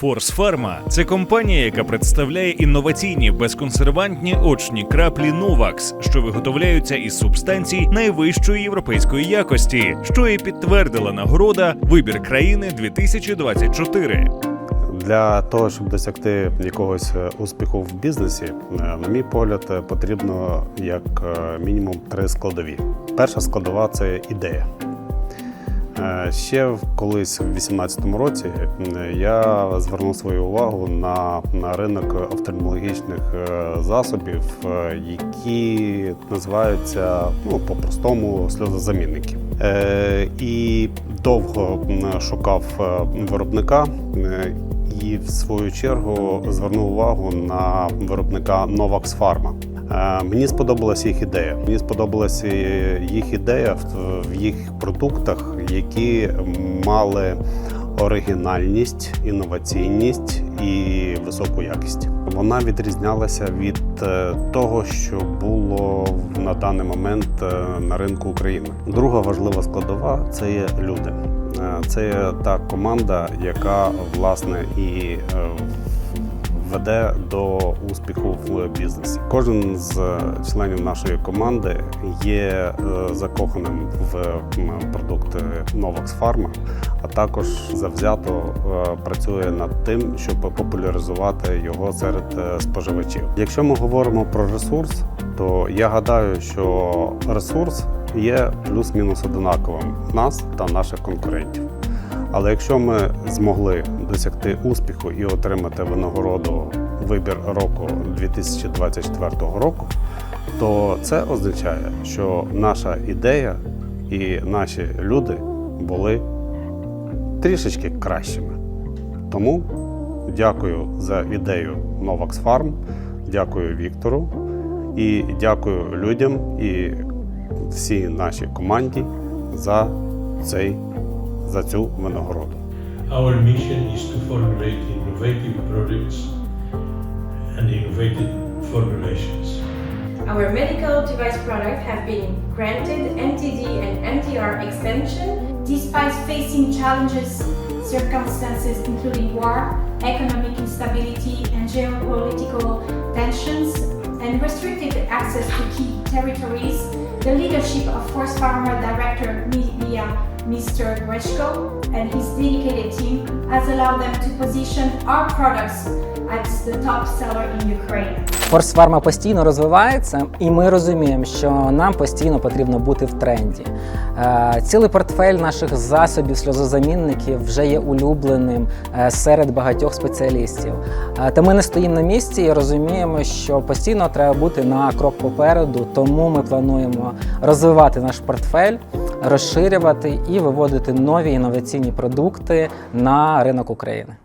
Форс Фарма це компанія, яка представляє інноваційні безконсервантні очні краплі Новакс, що виготовляються із субстанцій найвищої європейської якості, що і підтвердила нагорода Вибір країни 2024. Для того, щоб досягти якогось е, успіху в бізнесі, е, на мій погляд, е, потрібно як мінімум три складові. Перша складова це ідея. Е, Ще в- колись в 2018 році я звернув свою увагу на, на ринок офтальмологічних е, засобів, е, які називаються ну, по-простому сльозозамінники. І довго шукав виробника. і в свою чергу звернув увагу на виробника Novax Pharma. Мені сподобалася їх ідея. Мені сподобалася е, їх ідея в- їх продуктах, які мали оригінальність, інноваційність і високу якість. Вона відрізнялася від е, того, що було на даний момент е, на ринку України. Друга важлива складова це є люди. Це та команда, яка власне і веде до успіху в бізнесі. Кожен з е, членів нашої команди є е, закоханим в м, продукт Novax Pharma, а також завзято е, працює над тим, щоб популяризувати його серед споживачів. Якщо ми говоримо про ресурс, то я гадаю, що ресурс є плюс-мінус одинаковим нас та наших конкурентів. Але якщо ми змогли досягти успіху і отримати винагороду вибір року 2024 року, то це означає, що наша ідея і наші люди були трішечки кращими. Тому дякую за ідею Novax Farm, дякую Віктору і дякую людям і всій нашій команді за цей за цю винагороду. Our mission is to formulate innovative products and innovative formulations. Our medical device products have been granted MTD and MDR extension Despite facing challenges, circumstances including war, economic instability, and geopolitical tensions, and restricted access to key territories, the leadership of Force Pharma Director Mia Mr. Grechko and his dedicated team has allowed them to position our products as the top seller in Ukraine. Фарма постійно розвивається, і ми розуміємо, що нам постійно потрібно бути в тренді. Е, Цілий портфель наших засобів сльозозамінників вже є улюбленим е, серед багатьох спеціалістів. Е, Та ми не стоїмо на місці і розуміємо, що постійно треба бути на крок попереду, тому ми плануємо розвивати наш портфель, розширювати і виводити нові інноваційні продукти на ринок України.